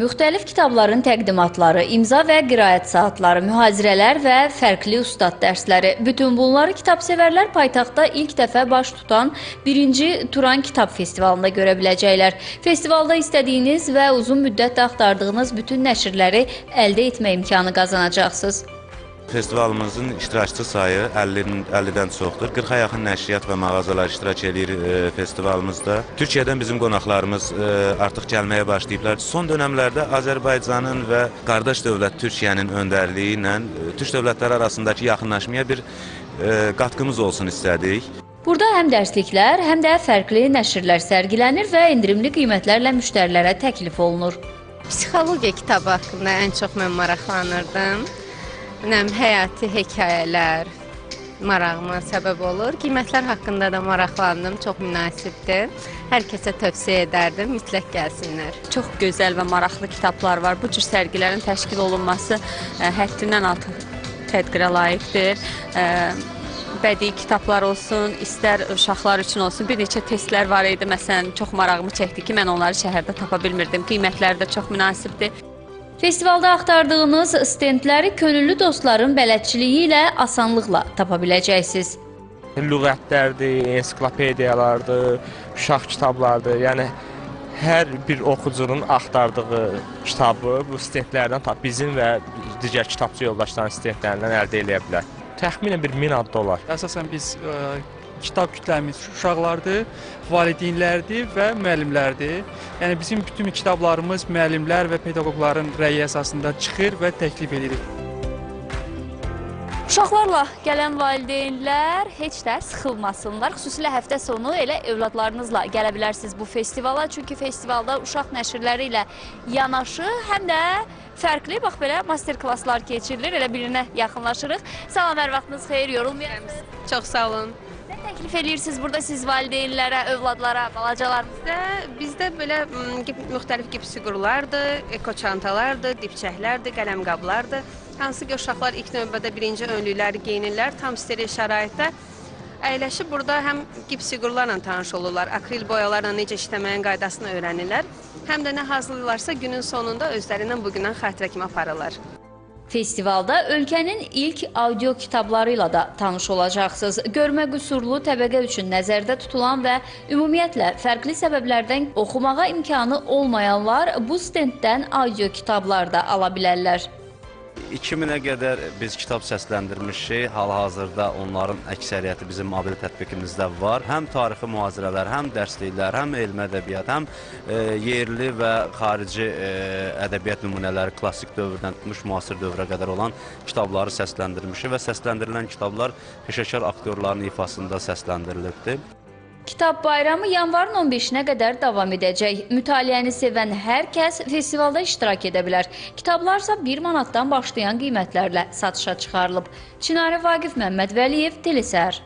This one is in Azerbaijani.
Müxtəlif kitabların təqdimatları, imza və qiraət saatları, mühazirələr və fərqli ustad dərsləri. Bütün bunları kitabsevərlər paytaxtda ilk dəfə baş tutan 1-ci Turan Kitab Festivalında görə biləcəklər. Festivalda istədiyiniz və uzun müddət axtardığınız bütün nəşrləri əldə etmə imkanı qazanacaqsınız. Festivalımızın iştirakçı sayı 50-nin 50-dən çoxdur. 40-a yaxın nəşriyyat və mağazalar iştirak edir e, festivalımızda. Türkiyədən bizim qonaqlarımız e, artıq gəlməyə başlayıblar. Son dövrlərdə Azərbaycanın və qardaş dövlət Türkiyənin öndərliyi ilə e, türk dövlətləri arasındakı yaxınlaşmaya bir e, qatqımız olsun istədik. Burada həm dərsliklər, həm də fərqli nəşrlər sərgilənir və endirimli qiymətlərlə müştərilərə təklif olunur. Psixologiya kitabı haqqında ən çox mən maraqlanırdım. Nəm həyati hekayələr marağıma səbəb olur. Qiymətlər haqqında da maraqlandım, çox münasibdir. Hər kəsə tövsiyə edərdim, mütləq gəlsinlər. Çox gözəl və maraqlı kitablar var. Bu cür sərgilərin təşkil olunması ə, həddindən artıq tədbirə layiqdir. Ə, bədii kitablar olsun, istər uşaqlar üçün olsun. Bir neçə testlər var idi. Məsələn, çox marağımı çəkdi ki, mən onları şəhərdə tapa bilmirdim. Qiymətləri də çox münasibdir. Festivalda axtardığınız stendləri könüllü dostların bələdçiliyi ilə asanlıqla tapa biləcəksiniz. lüğətlərdir, ensiklopediyalardır, uşaq kitablardır. Yəni hər bir oxucunun axtardığı kitabı bu stendlərdən tap bizim və digər kitabçı yoldaşların stendlərindən əldə edə bilər. Təxminən bir 1000 dollar. Əsasən biz ə, kitab kütləmiz uşaqlardır, valideynlərdir və müəllimlərdir. Yəni bizim bütün kitablarımız müəllimlər və pedaqoqların rəyi əsasında çıxır və təklif edilir. Uşaqlarla gələn valideynlər heç də sıxılmasınlar. Xüsusilə həftə sonu elə övladlarınızla gələ bilərsiniz bu festivala. Çünki festivalda uşaq nəşrləri ilə yanaşı həm də fərqli bax belə master klasslar keçirilir. Elə birinə yaxınlaşırıq. Salam, hər vaxtınız xeyir, yorulmayasınız. Çox sağ olun. Təklif edirsiniz burada siz valideynlərə, övladlara, balacalarınıza? Bizdə belə müxtəlif gips figurlardır, eko çantalardır, dipçəklərdir, qələmqablardır. Hansı ki uşaqlar ilk növbədə birinci önlükləri geyinirlər, tam steril şəraitdə. Əyləşib burada həm gips figurlarla tanış olurlar, akril boyalarla necə işləməyin qaydasını öyrənirlər. Həm də nə hazırlayırlarsa günün sonunda özlərindən bu gündən xatirə kimi aparırlar. Festivalda ölkənin ilk audio kitabları ilə də tanış olacaqsınız. Görmə qüsurlu təbəqə üçün nəzərdə tutulan və ümumiyyətlə fərqli səbəblərdən oxumağa imkanı olmayanlar bu stenddən audio kitablar da ala bilərlər. 2000-ə qədər biz kitab səsləndirmişik. Hal-hazırda onların əksəriyyəti bizim mobil tətbiqimizdə var. Həm tarixi mühazirələr, həm dərsliklər, həm elmi ədəbiyyat, həm e, yerli və xarici e, ədəbiyyat nümunələri klassik dövrdən tutmuş müasir dövrə qədər olan kitabları səsləndirmişik və səsləndirilən kitablar peşəkar aktyorların ifasında səsləndirilibdir. Kitab bayramı yanvarın 15-nə qədər davam edəcək. Mütaliəni sevən hər kəs festivalda iştirak edə bilər. Kitablarsa 1 manatdan başlayan qiymətlərlə satışa çıxarılıb. Çinarə Vaqif Məmmədvəliyev, Telesər.